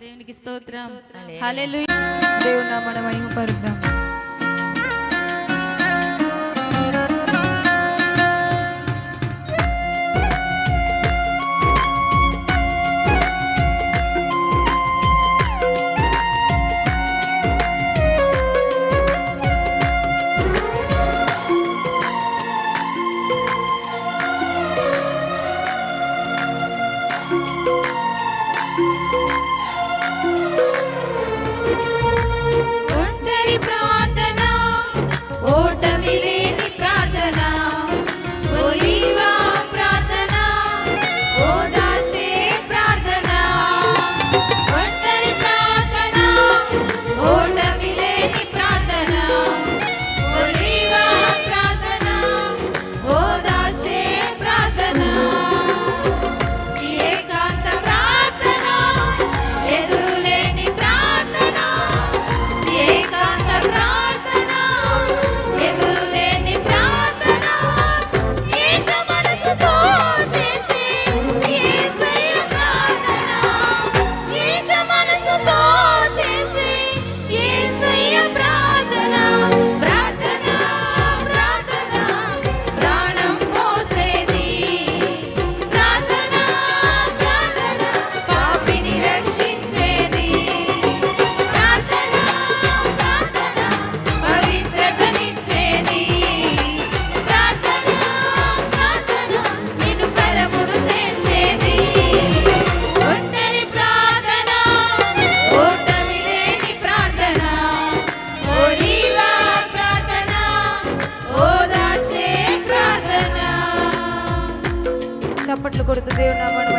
దేవునికి స్తోత్రం. హల్లెలూయా దేవుని నామాన్ని మహిమపరుద్దాం. చప్పట్లు కొడుతు దేవుడు నామాన్ని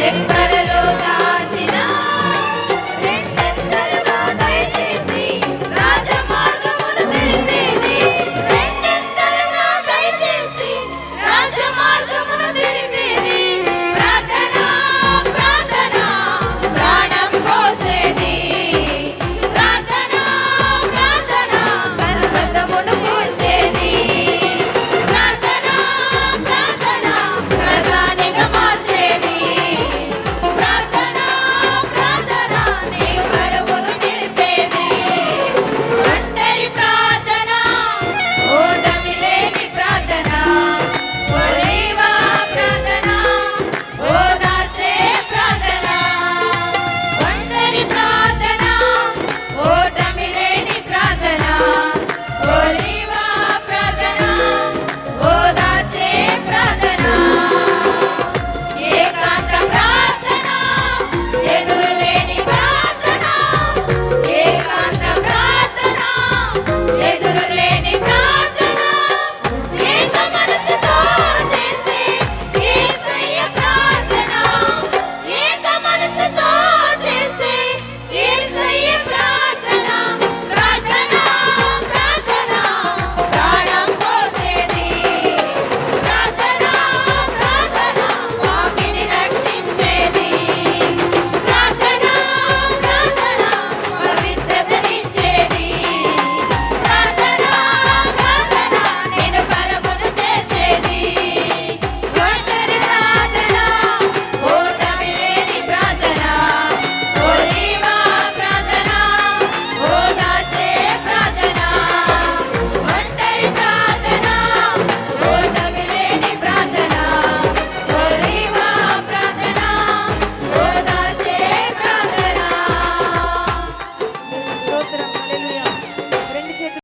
Sempre